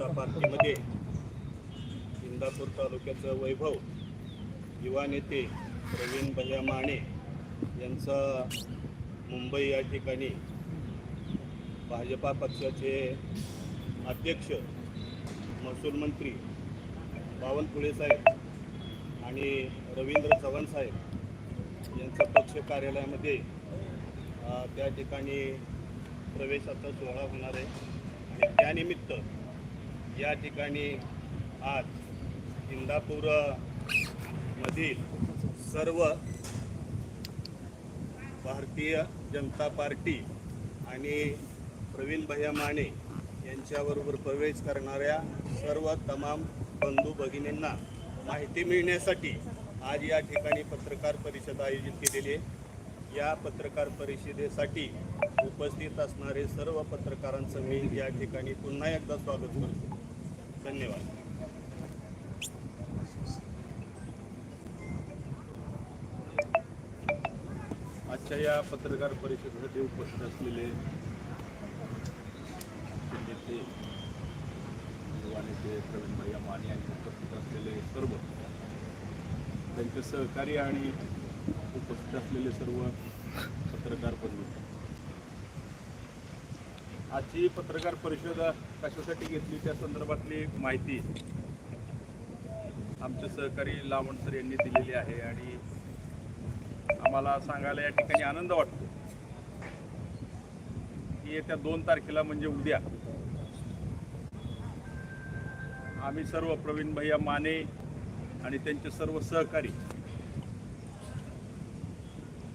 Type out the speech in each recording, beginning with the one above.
जनता पार्टीमध्ये इंदापूर तालुक्याचं वैभव युवा नेते प्रवीण भैया माने यांचा मुंबई या ठिकाणी भाजपा पक्षाचे अध्यक्ष महसूल मंत्री बावनकुळे साहेब आणि रवींद्र चव्हाण साहेब यांचा पक्ष कार्यालयामध्ये त्या ठिकाणी प्रवेशाचा सोहळा होणार आहे. आणि त्यानिमित्त या ठिकाणी आज इंदापूर मधील सर्व भारतीय जनता पार्टी आणि प्रवीण भैया माने यांच्याबरोबर प्रवेश करणाऱ्या सर्व तमाम बंधू भगिनींना माहिती मिळण्यासाठी आज या ठिकाणी पत्रकार परिषद आयोजित केलेली आहे. या पत्रकार परिषदेसाठी उपस्थित असणारे सर्व पत्रकारांचं मी या ठिकाणी पुन्हा एकदा स्वागत करतो. धन्यवाद. आजच्या या पत्रकार परिषदेसाठी उपस्थित असलेले नेते युवा नेते प्रवीण भैया माने आणि उपस्थित असलेले सर्व त्यांचे सहकारी आणि उपस्थित असलेले सर्व पत्रकार बंधू. आजची पत्रकार परिषद कशासाठी घेतली त्या संदर्भातली माहिती आमचे सहकारी लावण सर यांनी दिलेली आहे आणि आम्हाला सांगायला या ठिकाणी आनंद वाटतो. की येत्या दोन तारखेला म्हणजे उद्या. आम्ही सर्व प्रवीण भैया माने आणि त्यांचे सर्व सहकारी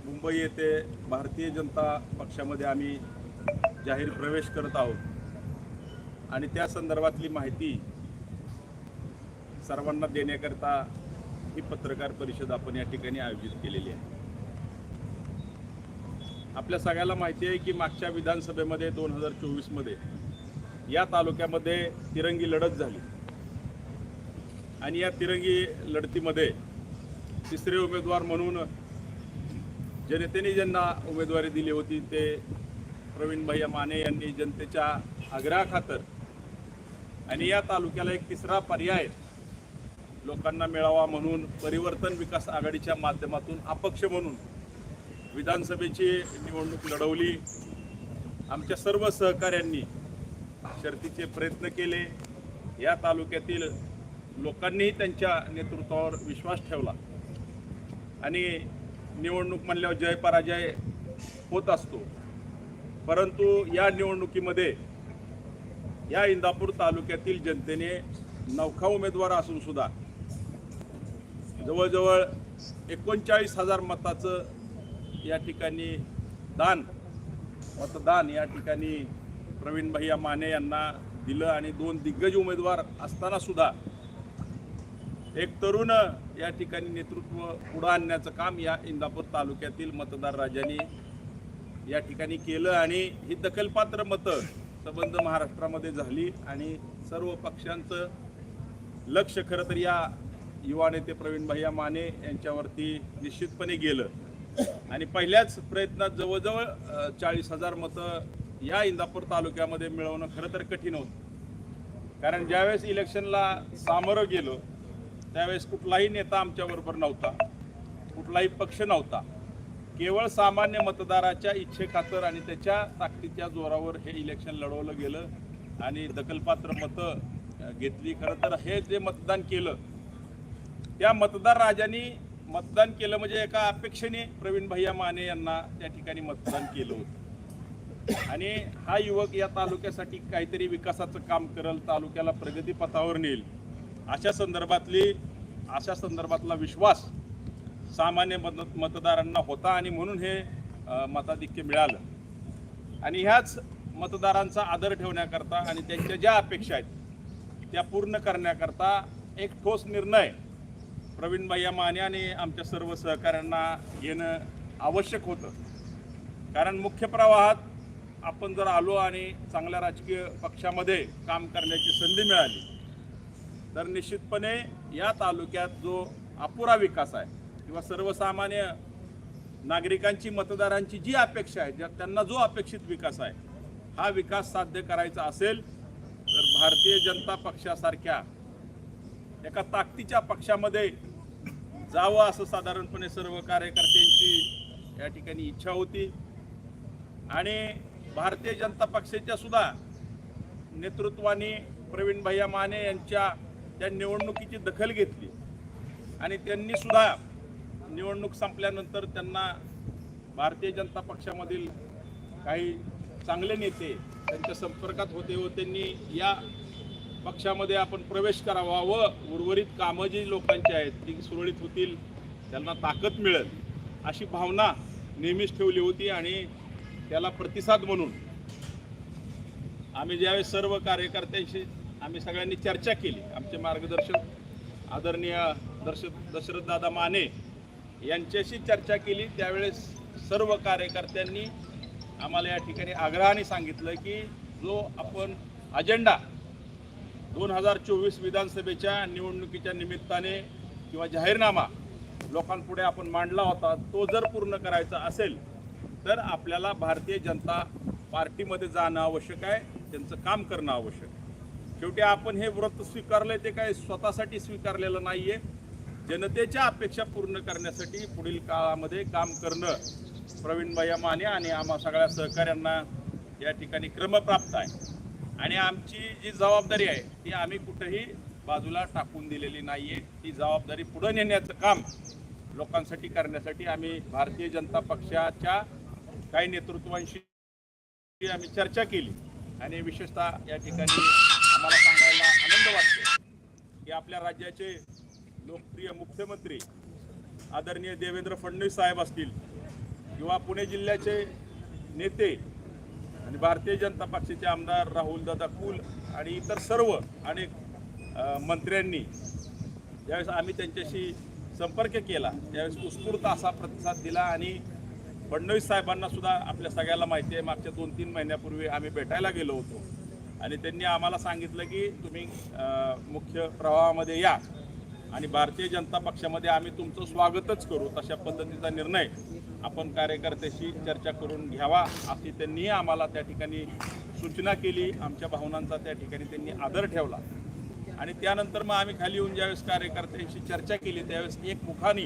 मुंबई येथे भारतीय जनता पक्षामध्ये आम्ही जाहीर प्रवेश करत आहोत. आणि त्या संदर्भातली माहिती सर्वांना देण्याकरता ही पत्रकार परिषद आपण या ठिकाणी आयोजित केलेली आहे. आपल्या सगळ्याला माहिती आहे की मागच्या विधानसभेमध्ये दोन हजार चोवीसमध्ये या तालुक्यामध्ये तिरंगी लढत झाली. आणि या तिरंगी लढतीमध्ये तिसरे उमेदवार म्हणून जनतेने ज्यांना उमेदवारी दिली होती ते प्रवीणभाई माने यांनी जनतेच्या आग्रहाखातर आणि या तालुक्याला एक तिसरा पर्याय लोकांना मिळावा म्हणून परिवर्तन विकास आघाडीच्या माध्यमातून अपक्ष म्हणून विधानसभेची निवडणूक लढवली. आमच्या सर्व सहकाऱ्यांनी शर्तीचे प्रयत्न केले. या तालुक्यातील लोकांनीही त्यांच्या नेतृत्वावर विश्वास ठेवला. आणि निवडणूक म्हणल्यावर जय पराजय होत असतो. परंतु या निवडणुकीमध्ये या इंदापूर तालुक्यातील जनतेने नौखा उमेदवार असून सुद्धा जवळजवळ एकोणचाळीस हजार मताचं या ठिकाणी दान मतदान या ठिकाणी प्रवीण भैया माने यांना दिलं आणि दोन दिग्गज उमेदवार असताना सुद्धा एक तरुण या ठिकाणी नेतृत्व पुढं आणण्याचं काम या इंदापूर तालुक्यातील मतदार राजांनी या ठिकाणी केलं आणि ही दखलपात्र मतं संबंध महाराष्ट्रामध्ये झाली आणि सर्व पक्षांचं लक्ष खरं तर या युवा नेते प्रवीण भैया माने यांच्यावरती निश्चितपणे गेलं. आणि पहिल्याच प्रयत्नात जवळजवळ चाळीस हजार मतं या इंदापूर तालुक्यामध्ये मिळवणं खरं तर कठीण होतं. कारण ज्यावेळेस इलेक्शनला सामोरं गेलो त्यावेळेस कुठलाही नेता आमच्याबरोबर नव्हता कुठलाही पक्ष नव्हता. केवळ सामान्य मतदाराच्या इच्छेखातर आणि त्याच्या ताकदीच्या जोरावर हे इलेक्शन लढवलं गेलं आणि दखलपात्र मतं घेतली. खरं तर हे जे मतदान केलं त्या मतदार राजांनी मतदान केलं म्हणजे एका अपेक्षेने प्रवीण भैया माने यांना त्या ठिकाणी मतदान केलं होतं. आणि हा युवक या तालुक्यासाठी काहीतरी विकासाचं काम करल तालुक्याला प्रगतीपथावर नेईल अशा संदर्भातली अशा संदर्भातला विश्वास सामान्य मत मतदारांना होता आणि म्हणून हे मताधिक्य मिळालं. आणि ह्याच मतदारांचा आदर ठेवण्याकरता आणि त्यांच्या ज्या अपेक्षा आहेत त्या पूर्ण करण्याकरता एक ठोस निर्णय प्रवीण भैया माने आणि आमच्या सर्व सहकाऱ्यांना घेणं आवश्यक होतं. कारण मुख्य प्रवाहात आपण जर आलो आणि चांगल्या राजकीय पक्षामध्ये काम करण्याची संधी मिळाली तर निश्चितपणे या तालुक्यात जो अपुरा विकास आहे किंवा सर्वसामान्य नागरिकांची मतदारांची जी अपेक्षा आहे ज्या त्यांना जो अपेक्षित विकास आहे हा विकास साध्य करायचा असेल तर भारतीय जनता पक्षासारख्या एका ताकदीच्या पक्षामध्ये जावं असं साधारणपणे सर्व कार्यकर्त्यांची या ठिकाणी इच्छा होती. आणि भारतीय जनता पक्षाच्या सुद्धा नेतृत्वाने प्रवीण भैया माने यांच्या त्या निवडणुकीची दखल घेतली. आणि त्यांनी सुद्धा निवडणूक संपल्यानंतर त्यांना भारतीय जनता पक्षामधील काही चांगले नेते त्यांच्या संपर्कात होते व त्यांनी या पक्षामध्ये आपण प्रवेश करावा व उर्वरित कामं जी लोकांची आहेत ती सुरळीत होतील त्यांना ताकद मिळेल अशी भावना नेहमीच ठेवली होती आणि त्याला प्रतिसाद म्हणून आम्ही ज्यावेळेस सर्व कार्यकर्त्यांशी आम्ही सगळ्यांनी चर्चा केली आमचे मार्गदर्शक आदरणीय दर्श दशरथदादा माने यांच्याशी चर्चा केली. त्यावेळेस सर्व कार्यकर्त्यांनी आम्हाला या ठिकाणी आग्रहाने सांगितलं की जो आपण अजेंडा दोन हजार चोवीस विधानसभेच्या निवडणुकीच्या निमित्ताने किंवा जाहीरनामा लोकांपुढे आपण मांडला होता तो जर पूर्ण करायचा असेल तर आपल्याला भारतीय जनता पार्टीमध्ये जाणं आवश्यक आहे त्यांचं काम करणं आवश्यक आहे. शेवटी आपण हे व्रत स्वीकारलं ते काय स्वतःसाठी स्वीकारलेलं नाही आहे जनतेच्या अपेक्षा पूर्ण करण्यासाठी पुढील काळामध्ये काम करणं प्रवीण भैया माने आणि आम्हा सगळ्या सहकाऱ्यांना या ठिकाणी क्रमप्राप्त आहे. आणि आमची जी जबाबदारी आहे ती आम्ही कुठेही बाजूला टाकून दिलेली नाही आहे ती जबाबदारी पुढे नेण्याचं काम लोकांसाठी करण्यासाठी आम्ही भारतीय जनता पक्षाच्या काही नेतृत्वांशी आम्ही चर्चा केली. आणि विशेषतः या ठिकाणी आम्हाला सांगायला आनंद वाटतो की आपल्या राज्याचे लोकप्रिय मुख्यमंत्री आदरणीय देवेंद्र फडणवीस साहेब असतील किंवा पुणे जिल्ह्याचे नेते आणि भारतीय जनता पक्षाचे आमदार राहुल दादा कुल आणि इतर सर्व अनेक मंत्र्यांनी ज्यावेळेस आम्ही त्यांच्याशी संपर्क केला त्यावेळेस उत्स्फूर्त असा प्रतिसाद दिला आणि फडणवीस साहेबांना सुद्धा आपल्या सगळ्याला माहिती आहे मागच्या दोन तीन महिन्यापूर्वी आम्ही भेटायला गेलो होतो. आणि त्यांनी आम्हाला सांगितलं की तुम्ही मुख्य प्रवाहामध्ये या. आणि भारतीय जनता पक्षामध्ये आम्ही तुमचं स्वागतच करू तशा पद्धतीचा निर्णय आपण कार्यकर्त्याशी चर्चा करून घ्यावा अशी त्यांनी आम्हाला त्या ठिकाणी सूचना केली आमच्या भावनांचा त्या ठिकाणी त्यांनी आदर ठेवला. आणि त्यानंतर मग आम्ही खाली येऊन ज्यावेळेस कार्यकर्त्यांशी चर्चा केली त्यावेळेस एक मुखानी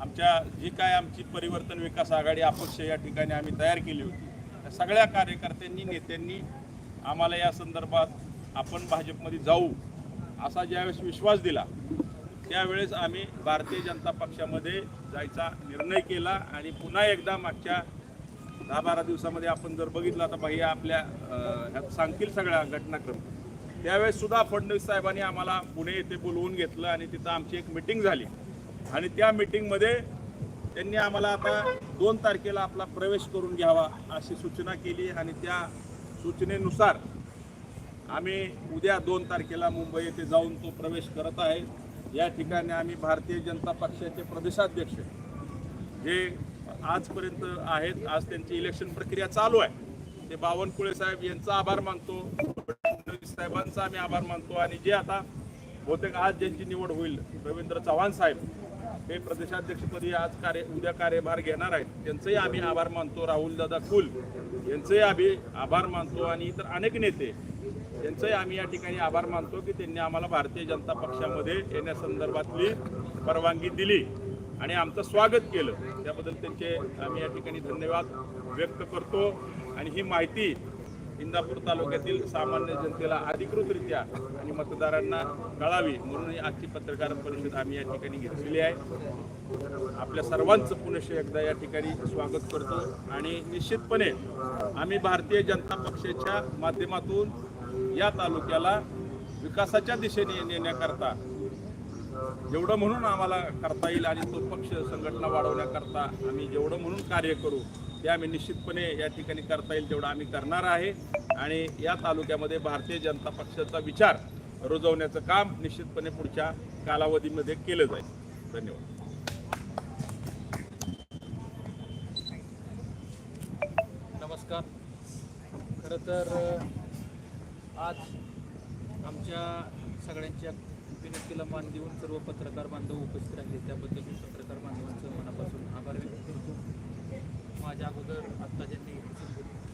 आमच्या जी काय आमची परिवर्तन विकास आघाडी अपक्ष या ठिकाणी आम्ही तयार केली होती. त्या सगळ्या कार्यकर्त्यांनी नेत्यांनी आम्हाला या संदर्भात आपण भाजपमध्ये जाऊ असा ज्यावेळेस विश्वास दिला त्यावेळेस आम्ही भारतीय जनता पक्षामध्ये जायचा निर्णय केला आणि पुन्हा एकदा मागच्या दहा बारा दिवसामध्ये आपण जर बघितलं तर भैया आपल्या ह्यात सांगतील सगळ्या घटनाक्रम. त्यावेळेस सुद्धा फडणवीस साहेबांनी आम्हाला पुणे येथे बोलवून घेतलं आणि तिथं आमची एक मिटिंग झाली. आणि त्या मिटिंगमध्ये त्यांनी आम्हाला आता दोन तारखेला आपला प्रवेश करून घ्यावा अशी सूचना केली आणि त्या सूचनेनुसार आम्ही उद्या दोन तारखेला मुंबई येथे जाऊन तो प्रवेश करत आहे. या ठिकाणी आम्ही भारतीय जनता पक्षाचे प्रदेशाध्यक्ष जे आजपर्यंत आहेत आज त्यांची इलेक्शन प्रक्रिया चालू आहे. ते बावनकुळे साहेब यांचा आभार मानतो फडणवीस साहेबांचा आम्ही आभार मानतो आणि जे आता बहुतेक आज ज्यांची निवड होईल रवींद्र चव्हाण साहेब हे प्रदेशाध्यक्षपदी आज कार्य उद्या कार्यभार घेणार आहेत त्यांचंही आम्ही आभार मानतो. राहुल दादा कुल यांचंही आम्ही आभार मानतो आणि इतर अनेक नेते त्यांचंही आम्ही या ठिकाणी आभार मानतो की त्यांनी आम्हाला भारतीय जनता पक्षामध्ये येण्यासंदर्भातली परवानगी दिली आणि आमचं स्वागत केलं. त्याबद्दल त्यांचे आम्ही या ठिकाणी धन्यवाद व्यक्त करतो. आणि ही माहिती इंदापूर तालुक्यातील सामान्य जनतेला अधिकृतरित्या आणि मतदारांना कळावी म्हणून आजची पत्रकार परिषद आम्ही या ठिकाणी घेतलेली आहे. आपल्या सर्वांचं पुनश एकदा या ठिकाणी स्वागत करतो. आणि निश्चितपणे आम्ही भारतीय जनता पक्षाच्या माध्यमातून या तालुक्याला विकासाच्या दिशेने नेण्याकरता. जेवढं म्हणून आम्हाला करता येईल आणि तो पक्ष संघटना वाढवण्याकरता आम्ही जेवढं म्हणून कार्य करू ते आम्ही निश्चितपणे या ठिकाणी करता येईल तेवढं आम्ही करणार आहे. आणि या तालुक्यामध्ये भारतीय जनता पक्षाचा विचार रुजवण्याचं काम निश्चितपणे पुढच्या कालावधीमध्ये केलं जाईल. धन्यवाद. नमस्कार. खरं तर आज आमच्या सगळ्यांच्या विनंतीला मान देऊन सर्व पत्रकार बांधव उपस्थित राहिले. त्याबद्दल मी पत्रकार बांधवांचं मनापासून आभार व्यक्त करतो. माझ्या अगोदर आत्ता ज्यांनी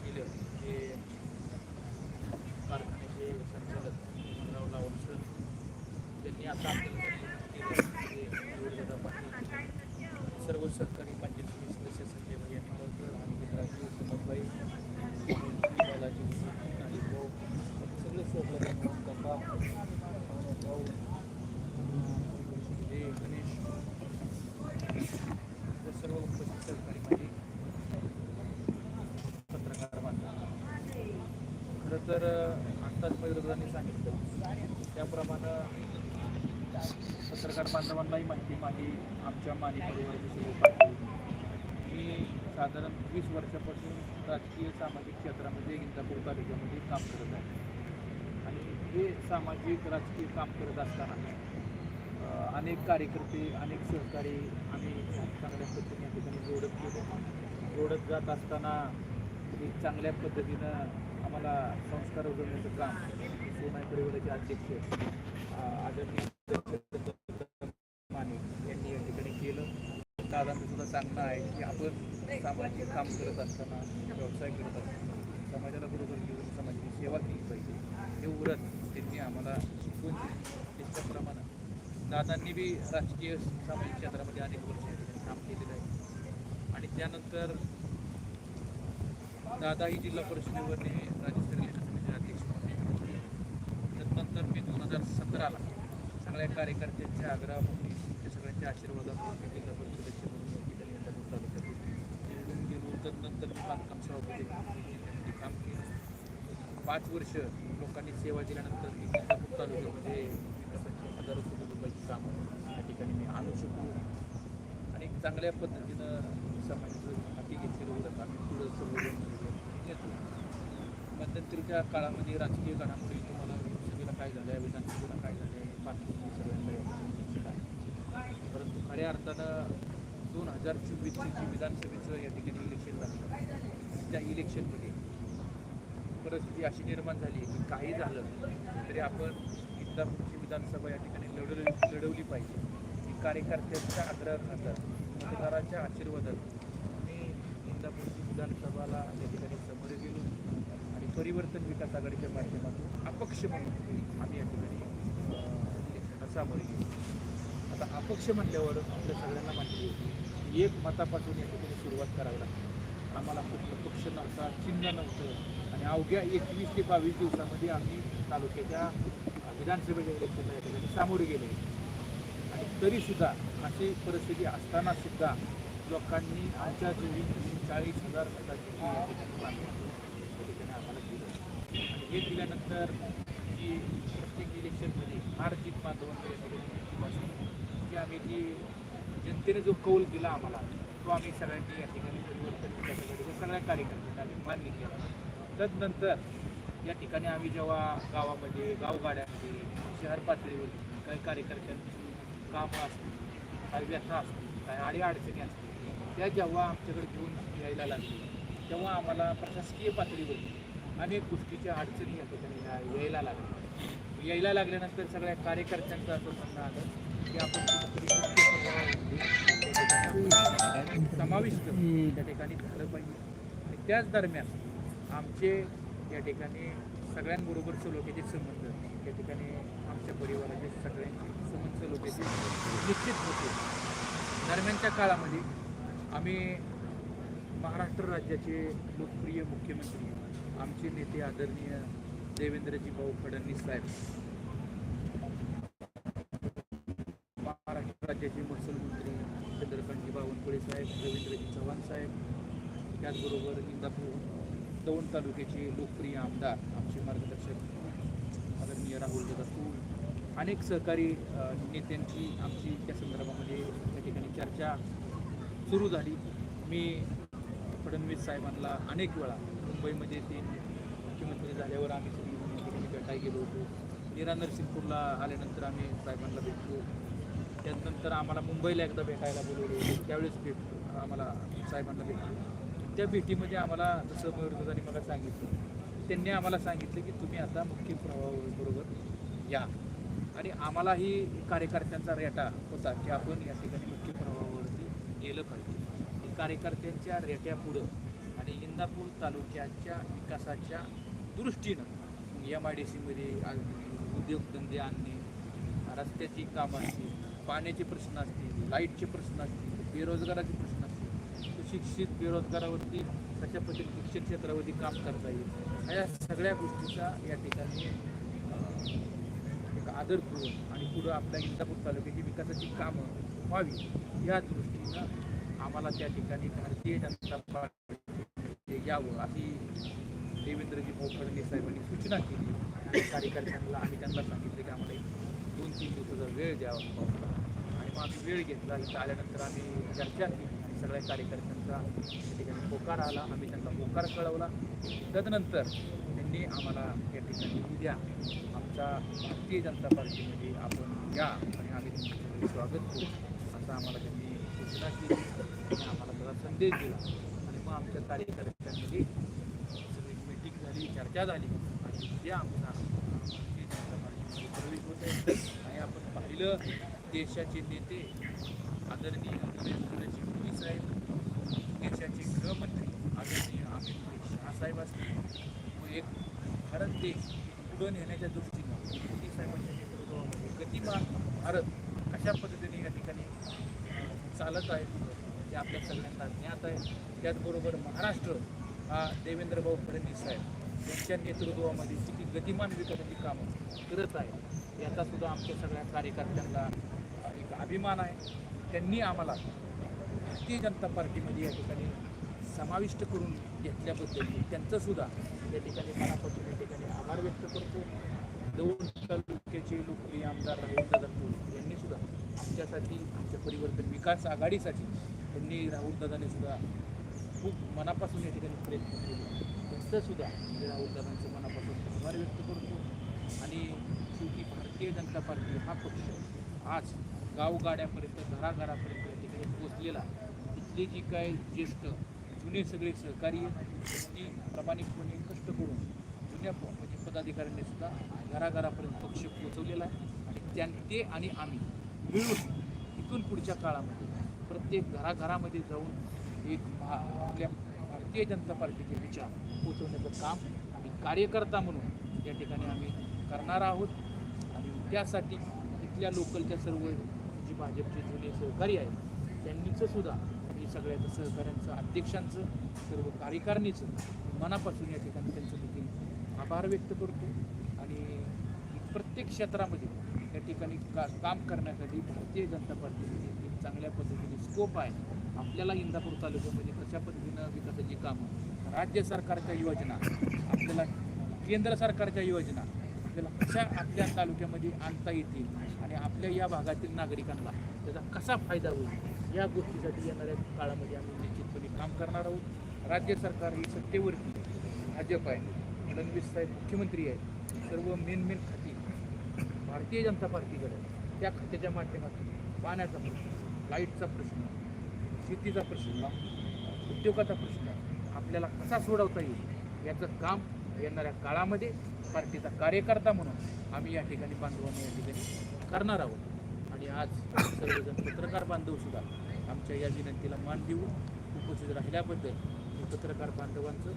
केलं हे कारखान्याचे आता आपल्याला केलं ते निवडलेलं पाटील सर्व सरकारी पंचायत समिती सदस्य संजय भाई निंबाळकर आणि मित्रांची सुमनबाई बालाजी आणि भाऊ सगळे सहकारी म्हणून काका भाऊ शिंदे गणेश हे सर्व उपस्थित सहकारी माझे पत्रकार बांधव खरं तर आत्ताच मयुरदांनी सांगितलं त्याप्रमाणे पत्रकार माहिती माही आमच्या मानी सुरू मी साधारण वीस वर्षापासून राजकीय सामाजिक क्षेत्रामध्ये इंदापूर तालुक्यामध्ये काम करत आहे. आणि हे सामाजिक राजकीय काम करत असताना अनेक कार्यकर्ते अनेक सहकारी आम्ही चांगल्या पद्धतीने या ठिकाणी जोडत गेलो जोडत जात असताना एक चांगल्या पद्धतीनं आम्हाला संस्कार उघडण्याचं काम सोनाई परिवाराचे अध्यक्ष आदरणीय दत्त माने यांनी या ठिकाणी केलं दादांचं सुद्धा सांगणं आहे की आपण सामाजिक काम करत असताना व्यवसाय करत असताना समाजाला बरोबर घेऊन समाजाची सेवा केली पाहिजे. हे उरत त्यांनी आम्हाला शिकवून दिली. त्याच्याप्रमाणे दादांनी बी राजकीय सामाजिक क्षेत्रामध्ये अनेक वर्ष काम केलेलं आहे. आणि त्यानंतर दादा ही जिल्हा परिषदेवरने राज्यस्तरीय समितीचे अध्यक्ष म्हणून त्यानंतर मी दोन हजार सतराला सगळ्या कार्यकर्त्यांच्या आग्रहापोटी सगळ्यांच्या आशीर्वादापोटी जिल्हा परिषद म्हणून या ठिकाणी इंदापूर तालुक्यात निवडून गेलो बांधकाम सभापती म्हणून काम केलं. पाच वर्ष लोकांनी सेवा दिल्यानंतर मी इंदापूर तालुक्यामध्ये हजारो कोटी रुपयाची कामं या ठिकाणी मी आणू शकलो आणि चांगल्या पद्धतीनं समाजाचं हाती घेतलेलं होतं आम्ही पुढं सर्व येतो. मध्यंतरीच्या काळामध्ये राजकीय घडामोडी तुम्हाला विधानसभेला काय झालं आहे विधानसभेला काय झालं आहे पाठवून सगळ्यांना आहे परंतु खऱ्या अर्थानं दोन हजार चोवीसची जी विधानसभेचं या ठिकाणी त्या इलेक्शनमध्ये परिस्थिती अशी निर्माण झाली की काही झालं तरी आपण इंदापूरची विधानसभा या ठिकाणी लढवली लढवली पाहिजे. ही कार्यकर्त्यांच्या आग्रहाखातर मतदाराच्या आशीर्वादात मी इंदापूरची विधानसभाला या ठिकाणी समोर गेलो आणि परिवर्तन विकास आघाडीच्या माध्यमातून अपक्ष म्हणून आम्ही या ठिकाणी सामोरे गेलो. आता अपक्ष म्हणल्यावर आपल्या सगळ्यांना माहिती होती एक मतापासून या ठिकाणी सुरुवात करावी लागते. आम्हाला कुठलं पक्ष नव्हता चिन्ह नव्हतं. आणि अवघ्या एकवीस ते बावीस दिवसामध्ये आम्ही तालुक्याच्या विधानसभेच्या इलेक्शनला या ठिकाणी सामोरे गेले. आणि तरीसुद्धा अशी परिस्थिती असताना सुद्धा लोकांनी आमच्या जीवी चाळीस हजार मताची या ठिकाणी मागणी ठिकाणी आम्हाला दिलं. आणि हे दिल्यानंतर जी प्रत्येक इलेक्शनमध्ये हार जीत बांधवांना या ठिकाणी आम्ही जी जनतेने जो कौल दिला आम्हाला तो आम्ही सगळ्यांनी या ठिकाणी परिवर्तन सगळ्या कार्यकर्त्यांनी आम्ही मान्य केला तदनंतर या ठिकाणी आम्ही जेव्हा गावामध्ये गावगाड्यामध्ये शहर पातळीवर काही कार्यकर्त्यांची कामं असतील काही व्यथा असतील काही अडीअडचणी असतील त्या जेव्हा आमच्याकडे घेऊन यायला लागली तेव्हा आम्हाला प्रशासकीय पातळीवर अनेक गोष्टीच्या अडचणी या ठिकाणी यायला लागल्या. यायला लागल्यानंतर सगळ्या कार्यकर्त्यांचं असं म्हणणं आलं की आपण समाविष्ट त्या ठिकाणी झालं पाहिजे. आणि त्याच दरम्यान आमचे या ठिकाणी सगळ्यांबरोबर सलोख्याचे संबंध त्या ठिकाणी आमच्या परिवाराचे सगळ्यांचे संबंध सलोख्याचे निश्चित होते. दरम्यानच्या काळामध्ये आम्ही महाराष्ट्र राज्याचे लोकप्रिय मुख्यमंत्री आमचे नेते आदरणीय देवेंद्रजी भाऊ फडणवीस साहेब महाराष्ट्र राज्याचे महसूल मंत्री साहेब रवींद्रजी चव्हाण साहेब त्याचबरोबर इंदापूर दौंड तालुक्याचे लोकप्रिय आमदार आमचे मार्गदर्शक आदरणीय राहुल दादा अनेक सहकारी नेत्यांची आमची त्या संदर्भामध्ये त्या ठिकाणी चर्चा सुरू झाली. मी फडणवीस साहेबांना अनेक वेळा मुंबईमध्ये ते मुख्यमंत्री झाल्यावर आम्ही सगळी मिळून ठिकाणी गेलो होतो. नीरा नरसिंगपूरला आल्यानंतर आम्ही साहेबांना भेटलो. त्यानंतर आम्हाला मुंबईला एकदा भेटायला बोलवलं होतं. त्यावेळेस भेट आम्हाला साहेबांना भेटलो त्या भेटीमध्ये आम्हाला जसं मयूरदादांनी मला सांगितलं त्यांनी आम्हाला सांगितलं की तुम्ही आता मुख्य प्रवाहाबरोबर या. आणि आम्हालाही कार्यकर्त्यांचा रेटा होता की आपण या ठिकाणी मुख्य प्रवाहावरती गेलं पाहिजे. कार्यकर्त्यांच्या रेट्यापुढं आणि इंदापूर तालुक्याच्या विकासाच्या दृष्टीनं एम आय डी सीमध्ये उद्योगधंदे आणणे रस्त्याची कामं असतील पाण्याचे प्रश्न असतील लाईटचे प्रश्न असतील बेरोजगाराचे प्रश्न असतील सुशिक्षित बेरोजगारावरती कशा पद्धतीने शिक्षण क्षेत्रावरती काम करता येईल? ह्या सगळ्या गोष्टीचा या ठिकाणी एक आदरपूर्वक आणि पुढं आपल्या इंदापूर तालुक्याची विकासाची कामं व्हावी या दृष्टीनं आम्हाला त्या ठिकाणी भारतीय जनता पार्टी यावं अशी देवेंद्रजी भाऊ फडणवीस साहेबांनी सूचना केली. आणि कार्यकर्त्यांना आम्ही त्यांना सांगितलं की आम्हाला एक दोन तीन दिवसाचा वेळ द्यावा. मग आम्ही वेळ घेतला. इथं आल्यानंतर आम्ही चर्चा केली. सगळ्या कार्यकर्त्यांचा त्या ठिकाणी होकार आला. आम्ही त्यांना होकार कळवला. तदनंतर त्यांनी आम्हाला या ठिकाणी उद्या आमच्या भारतीय जनता पार्टीमध्ये आपण या आणि आम्ही तुमचं स्वागत करू. असं आम्हाला त्यांनी सूचना केली आणि आम्हाला त्याला संदेश दिला. आणि मग आमच्या कार्यकर्त्यांमध्ये सगळी मीटिंग झाली चर्चा झाली. आणि उद्या आमचा भारतीय जनता पार्टीमध्ये प्रवेश होत आहे. आणि आपण पाहिलं देशाचे नेते आदरणीय नरेंद्रजी मोदी साहेब देशाचे गृहमंत्री आदरणीय अमित शहासाहेब असतील. एक भारत देश पुढं नेण्याच्या दृष्टीनं मोदी साहेबांच्या नेतृत्वामध्ये गतिमान भारत कशा पद्धतीने या ठिकाणी चालत आहे हे आपल्या सगळ्यांना ज्ञात आहे. त्याचबरोबर महाराष्ट्र हा देवेंद्रभाऊ फडणवीस साहेब त्यांच्या नेतृत्वामध्ये किती गतिमान विकासाची कामं करत आहे याचा सुद्धा आमच्या सगळ्या कार्यकर्त्यांना अभिमान आहे. त्यांनी आम्हाला भारतीय जनता पार्टीमध्ये या ठिकाणी समाविष्ट करून घेतल्याबद्दल मी त्यांचं या ठिकाणी मनापासून या ठिकाणी आभार व्यक्त करतो. दौंड तालुक्याचे लोकप्रिय आमदार राहुल दादा यांनीसुद्धा आमच्यासाठी आमच्या परिवर्तन विकास आघाडीसाठी त्यांनी राहुल सुद्धा खूप मनापासून या ठिकाणी प्रयत्न केले. त्यांचंसुद्धा मी राहुल मनापासून आभार व्यक्त करतो. आणि शेवटी भारतीय जनता पार्टी हा पक्ष आज गावगाड्यापर्यंत घराघरापर्यंत या ठिकाणी पोचलेला इथले जी काय ज्येष्ठ जुने सगळे सहकारी ती प्रामाणिकपणे कष्ट करून जुन्या प- म्हणजे पदाधिकाऱ्यांनी सुद्धा घराघरापर्यंत पक्ष पोचवलेला आहे. आणि त्यां ते आणि आम्ही मिळून इथून पुढच्या काळामध्ये प्रत्येक घराघरामध्ये जाऊन एक आपल्या भारतीय जनता पार्टीचे विचार पोचवण्याचं काम आम्ही कार्यकर्ता म्हणून या ठिकाणी आम्ही करणार आहोत. आणि त्यासाठी इथल्या लोकलच्या सर्व भाजपचे जुने सहकारी आहेत त्यांनीचं सुद्धा मी सगळ्याचं सहकाऱ्यांचं अध्यक्षांचं सर्व कार्यकारिणीचं मनापासून या ठिकाणी त्यांचं देखील आभार व्यक्त करतो. आणि प्रत्येक क्षेत्रामध्ये या ठिकाणी का काम करण्यासाठी भारतीय जनता पार्टीमध्ये एक चांगल्या पद्धतीने स्कोप आहे आपल्याला इंदापूर तालुक्यामध्ये कशा पद्धतीनं विकासाची कामं राज्य सरकारच्या योजना आपल्याला केंद्र सरकारच्या योजना आपल्याला कशा आपल्या तालुक्यामध्ये आणता येतील आणि आपल्या या भागातील नागरिकांना त्याचा कसा फायदा होईल या गोष्टीसाठी येणाऱ्या काळामध्ये आम्ही निश्चितपणे काम करणार आहोत. राज्य सरकार ही सत्तेवरती भाजप आहे फडणवीस साहेब मुख्यमंत्री आहेत सर्व मेन मेन खाती भारतीय जनता पार्टीकडे त्या खात्याच्या माध्यमातून पाण्याचा प्रश्न लाईटचा प्रश्न शेतीचा प्रश्न उद्योगाचा प्रश्न आपल्याला कसा सोडवता येईल याचं काम येणाऱ्या काळामध्ये पार्टीचा कार्यकर्ता म्हणून आम्ही या ठिकाणी बांधवांनी या ठिकाणी करणार आहोत. आणि आज सर्वजण पत्रकार बांधवसुद्धा आमच्या या विनंतीला मान देऊन उपस्थित राहिल्याबद्दल मी पत्रकार बांधवांचं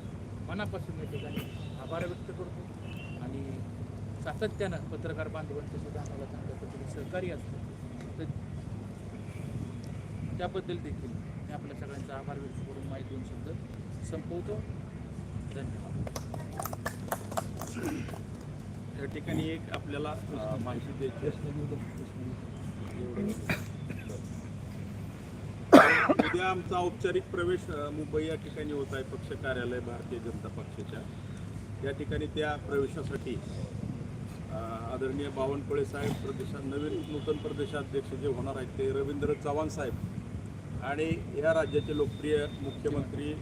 मनापासून या ठिकाणी आभार व्यक्त करतो. आणि सातत्यानं पत्रकार बांधवांचं सुद्धा आम्हाला चांगल्या पद्धतीने सहकार्य असतं. तर त्याबद्दल देखील मी आपल्या सगळ्यांचा आभार व्यक्त करून माहिती दोन शब्द संपवतो. धन्यवाद. या ठिकाणी एक आपल्याला माहिती द्यायची उद्या आमचा औपचारिक प्रवेश मुंबई या ठिकाणी होत आहे पक्ष कार्यालय भारतीय जनता पक्षाच्या. या ठिकाणी त्या प्रवेशासाठी आदरणीय बावनकुळे साहेब प्रदेशा नवीन नूतन प्रदेशाध्यक्ष जे होणार आहेत ते रवींद्र चव्हाण साहेब आणि या राज्याचे लोकप्रिय मुख्यमंत्री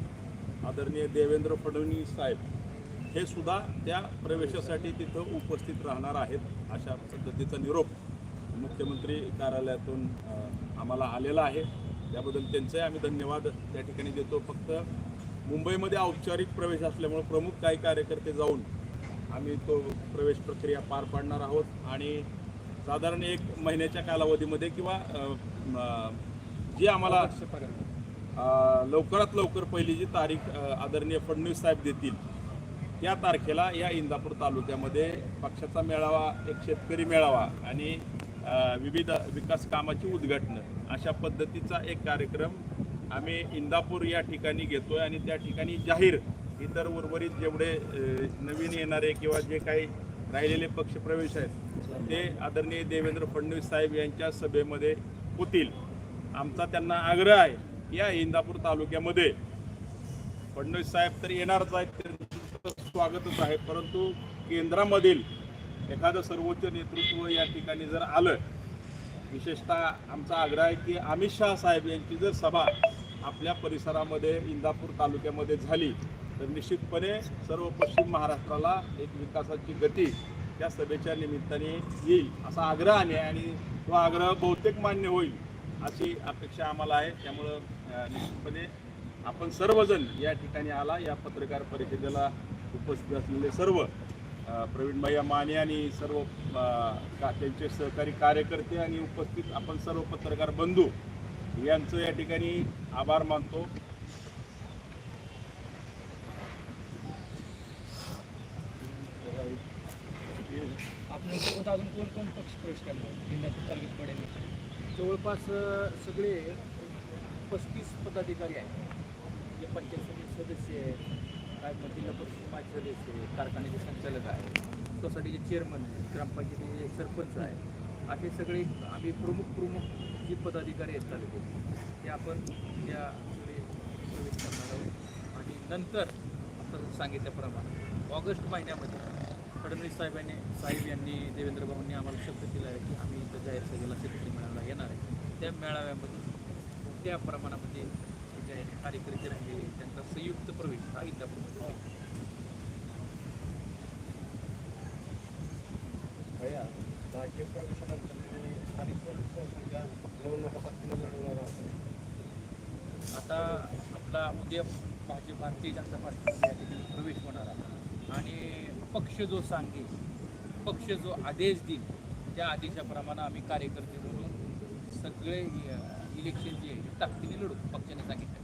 आदरणीय देवेंद्र फडणवीस साहेब. हे सुद्धा त्या प्रवेशासाठी तिथं उपस्थित राहणार आहेत अशा पद्धतीचा निरोप मुख्यमंत्री कार्यालयातून आम्हाला आलेला आहे. त्याबद्दल त्यांचे आम्ही धन्यवाद त्या ठिकाणी देतो. फक्त मुंबईमध्ये औपचारिक प्रवेश असल्यामुळे प्रमुख काही कार्यकर्ते जाऊन आम्ही तो प्रवेश प्रक्रिया पार पाडणार आहोत. आणि साधारण एक महिन्याच्या कालावधीमध्ये किंवा जी आम्हाला लवकरात लवकर पहिली जी तारीख आदरणीय फडणवीस साहेब देतील या तारखेला या इंदापूर तालुक्यामध्ये पक्षाचा मेळावा एक शेतकरी मेळावा आणि विविध विकास कामाची उद्घाटनं अशा पद्धतीचा एक कार्यक्रम आम्ही इंदापूर या ठिकाणी घेतो आहे आणि त्या ठिकाणी जाहीर इतर उर्वरित जेवढे नवीन येणारे किंवा जे काही राहिलेले पक्षप्रवेश आहेत ते आदरणीय देवेंद्र फडणवीस साहेब यांच्या सभेमध्ये होतील. आमचा त्यांना आग्रह आहे या इंदापूर तालुक्यामध्ये फडणवीस साहेब तर येणारच आहेत स्वागतच आहे. परंतु केंद्रामधील एखादं सर्वोच्च नेतृत्व या ठिकाणी जर आलं विशेषतः आमचा आग्रह आहे की अमित शहा साहेब यांची जर सभा आपल्या परिसरामध्ये इंदापूर तालुक्यामध्ये झाली तर निश्चितपणे सर्व पश्चिम महाराष्ट्राला एक विकासाची गती त्या सभेच्या निमित्ताने येईल असा आग्रह आहे आणि तो आग्रह बहुतेक मान्य होईल अशी अपेक्षा आम्हाला आहे. त्यामुळं निश्चितपणे आपण सर्वजण या ठिकाणी आला या पत्रकार परिषदेला उपस्थित असलेले सर्व प्रवीण भैया माने आणि सर्व का- त्यांचे सहकारी कार्यकर्ते आणि उपस्थित आपण सर्व पत्रकार बंधू यांचं या ठिकाणी आभार मानतो. आपल्यासोबत अजून कोण कोण पक्ष प्रवेश करणार जवळपास सगळे पस्तीस पदाधिकारी आहेत. जे पंचायत समिती सदस्य आहेत. काय मग जिल्हा परिषद माजी कारखान्याचे संचालक आहे सोसायटीचे चेअरमन आहेत ग्रामपंचायतीचे सरपंच आहे असे सगळे आम्ही प्रमुख प्रमुख जे पदाधिकारी आहेत तालुक्यात ते आपण या प्रवेश करणार आहोत. आणि नंतर आपण सांगितल्याप्रमाणे ऑगस्ट महिन्यामध्ये फडणवीस साहेबांनी साहेब यांनी देवेंद्र भाऊंनी आम्हाला शब्द दिला आहे की आम्ही इथं जाहीर सभेला शेतकरी मेळाव्याला येणार आहे. त्या मेळाव्यामध्ये त्या प्रमाणामध्ये जे आहे कार्यकर्ते राहिलेले त्यांचा संयुक्त प्रवेश हा इंदापूरमध्ये आता आपला उद्या भाजप भारतीय जनता पार्टीमध्ये या ठिकाणी प्रवेश होणार आणि पक्ष जो सांगेल पक्ष जो आदेश देईल त्या आदेशाप्रमाणे आम्ही कार्यकर्ते म्हणून सगळे इलेक्शन जे आहे ताकदीने लढू पक्षाने सांगितलं.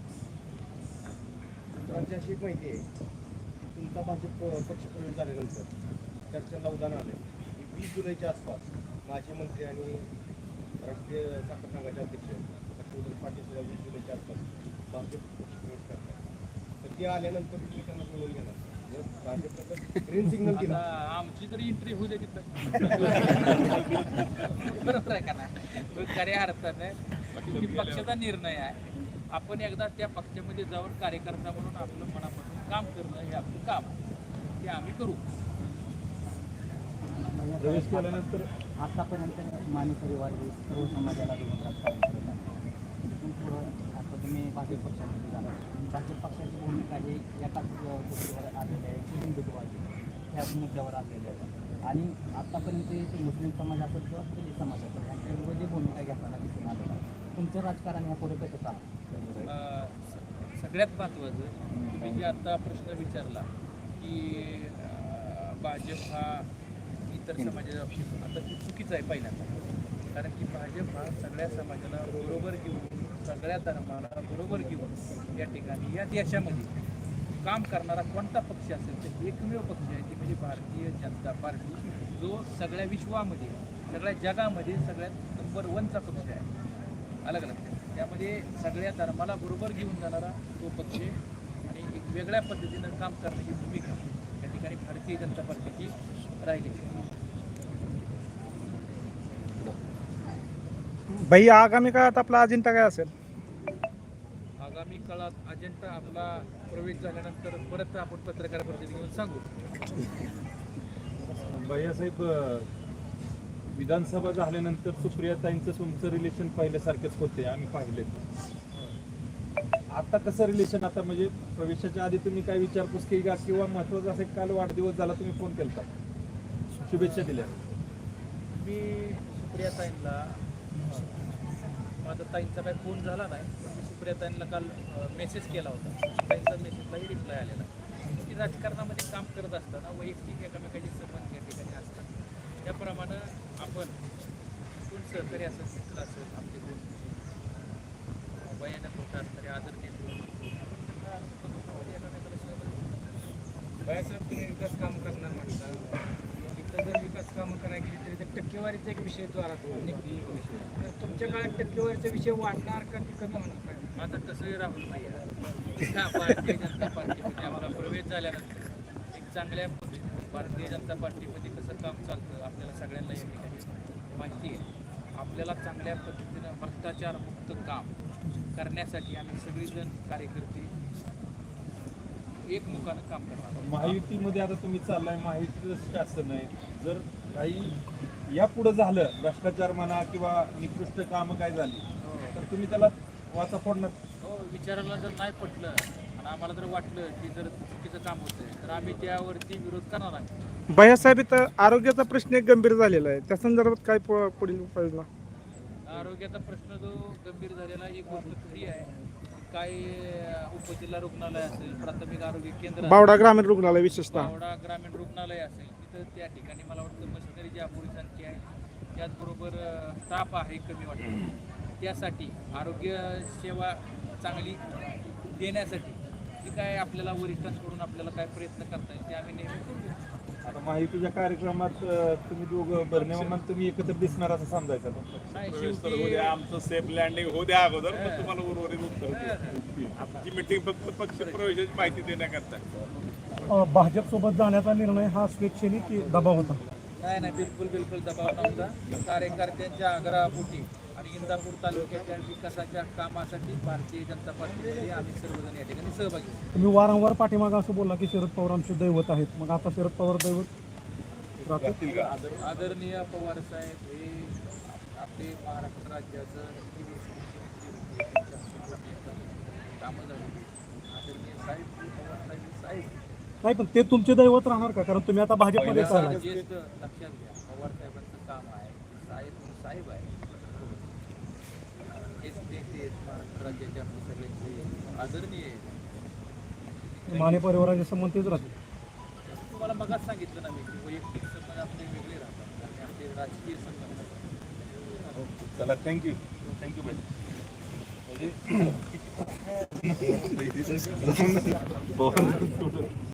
अशी एक माहिती आहे. तुमचा भाजप पक्ष प्रवेश झाल्यानंतर चर्चेला उदाहरण आले की वीस जुलैच्या आसपास माजी मंत्री आणि राष्ट्रीय साखर संघाचे अध्यक्ष हर्षवर्धन पाटील सुद्धा वीस जुलैच्या आसपास भाजप पक्ष प्रवेश करतात. तर ते आल्यानंतर तुम्ही त्यांना बोलवून घेणार. आमची तरी एंट्री होऊ दे तिथं. बरोबर आहे का नाही खऱ्या अर्थाने शेवटी पक्षाचा निर्णय आहे. आपण एकदा त्या पक्षामध्ये जाऊन कार्यकर्ता म्हणून आपलं मनापासून काम करणं हे आपलं काम आहे. ते आम्ही करू. प्रवेश केल्यानंतर? आतापर्यंत माने परिवार हे सर्व समाजाला आता तुम्ही भाजप पक्षामध्ये झाला भाजप पक्षाची भूमिका ही एकाच गोष्टीवर आलेली आहे की हिंदुत्वाची ह्या मुद्द्यावर आलेली आहे. आणि आतापर्यंत जे मुस्लिम समाज असेल किंवा दलित समाज असेल यांच्यावर जी भूमिका घेताना दिसून आलेलं आहे तुमचं राजकारण यापुढे कसं स- सगळ्यात महत्त्वाचं तुम्ही जे आता प्रश्न विचारला की भाजप हा इतर समाजाच्या बाबतीत आता ते चुकीचं आहे पहिल्यांदा. कारण की भाजप हा सगळ्या समाजाला बरोबर घेऊन सगळ्या धर्माला बरोबर घेऊन या ठिकाणी या देशामध्ये काम करणारा कोणता पक्ष असेल तर एकमेव पक्ष आहे ते म्हणजे भारतीय जनता पार्टी जो सगळ्या विश्वामध्ये सगळ्या जगामध्ये सगळ्यात नंबर वनचा पक्ष आहे. अलग अलग त्यामध्ये सगळ्या धर्माला बरोबर घेऊन जाणारा तो पक्ष आहे. आणि एक वेगळ्या पद्धतीनं काम करण्याची भूमिका या ठिकाणी भारतीय जनता पार्टीची राहिली. भैया आगामी काळात आपला अजेंडा काय असेल? आगामी काळात अजेंडा आपला प्रवेश झाल्यानंतर परत आपण पत्रकार परिषद घेऊन सांगू. भैयासाहेब अ, विधानसभा झाल्यानंतर सुप्रियाताईंचं तुमचं रिलेशन पहिल्यासारखेच होते आम्ही पाहिले आता कसं रिलेशन आता म्हणजे प्रवेशाच्या आधी तुम्ही काय विचारपूस केली का? किंवा महत्त्वाचा असं काल वाढदिवस झाला तुम्ही फोन केला शुभेच्छा दिल्या. मी सुप्रियाताईंना माझा ताईंचा काही फोन झाला नाही पण मी सुप्रिया काल मेसेज केला होता. ताईंचा मेसेजलाही रिप्लाय आलेला. की राजकारणामध्ये काम करत असताना वैयक्तिक एकामेकाचे संबंध या ठिकाणी असतात त्याप्रमाणे आपण कोण सहकारी असेल शिकलं असेल आमचे कोण वयाने मोठा असणारे आदरणीय भैयासाहेब तुम्ही विकास काम करणार म्हणता. इथं जर विकास कामं करायला गेली तरी टक्केवारीचा एक विषय द्वारा तर तुमच्या काळात टक्केवारीचा विषय वाढणार का की कमी होणार? काय आता तसंही राहून नाही आहे. भारतीय जनता पार्टीमध्ये आम्हाला प्रवेश झाल्यानंतर एक चांगल्या भारतीय जनता पार्टीमध्ये कसं काम चालतं आपल्याला सगळ्यांना या ठिकाणी माहिती आहे. आपल्याला चांगल्या पद्धतीनं भ्रष्टाचारमुक्त काम करण्यासाठी आम्ही सगळेजण कार्यकर्ते एकमुखानं काम करणार आहोत. महायुतीमध्ये आता तुम्ही चाललाय महायुतीचं शासन आहे. जर काही या पुढे झालं भ्रष्टाचार म्हणा किंवा निकृष्ट कामं काय झाली तर तुम्ही त्याला वाचा फोडणार. हो विचारायला जर नाही पटलं आणि आम्हाला जर वाटलं की जर चुकीचं काम होतंय तर आम्ही त्यावरती विरोध करणार आहे भैयासाहेब इथं आरोग्याचा प्रश्न एक गंभीर झालेला आहे. त्या संदर्भात काय प- पुढील उपाययोजना आरोग्याचा प्रश्न जो गंभीर झालेला एक गोष्ट खरी आहे. काय अं, उपजिल्हा रुग्णालय असेल प्राथमिक आरोग्य केंद्र असेल, बावडा ग्रामीण रुग्णालय विशेषतः. बावडा ग्रामीण रुग्णालय असेल तिथं त्या ठिकाणी मला वाटतं मशिनरीची अपुरी संख्या आहे त्याचबरोबर स्टाफ आहे कमी वाटतं. त्यासाठी आरोग्य सेवा चांगली देण्यासाठी जी काय आपल्याला वरिष्ठांकडून आपल्याला काय प्रयत्न करता येईल ते आम्ही नेहमी करू. आता महायुतीच्या कार्यक्रमात अं, तुम्ही दोघं भरणे तुम्ही एकत्र दिसणार असं समजायचं आता. आमचं सेफ लँडिंग होऊ द्या अगोदर मग तुम्हाला उर्वरित उत्तर देऊ. आमची मिटिंग फक्त पक्ष प्रवेशाची माहिती देण्याकरता. भाजपसोबत जाण्याचा निर्णय हा स्वेच्छेने की दबाव होता. नाही नाही बिलकुल बिलकुल दबाव नव्हता. कार्यकर्त्यांच्या आग्रहापोटी. आणि इंदापूर तालुक्याच्या विकासाच्या कामासाठी भारतीय जनता पार्टीमध्ये आम्ही सर्वजण या ठिकाणी सहभागी. तुम्ही वारंवार पाठीमागं असं बोलला की शरद पवार आमचे दैवत आहेत. मग आता शरद पवार दैवत राहतील? आदर- आदरणीय पवार साहेब हे आपले महाराष्ट्र राज्याचं कामं झाली आदरणीय साहेब हे पवार साहेब हे साहेब नाही पण ते तुमचे दैवत राहणार का? कारण तुम्ही आता भाजपमध्ये ज्येष्ठ लक्षात घ्या पवार साहेबांचं काम आहे साहेब म्हणून साहेब आहे हेच ते ते महाराष्ट्र राज्याचे आपले सगळ्यांचे आदरणीय आहेत. माने परिवाराचे संबंध तेच राहतील तुम्हाला मगाच सांगितलं ना मी की वैयक्तिक संबंध आपले वेगळे राहतात आणि आपले राजकीय संबंध. चला थँक्यू थँक्यू भाई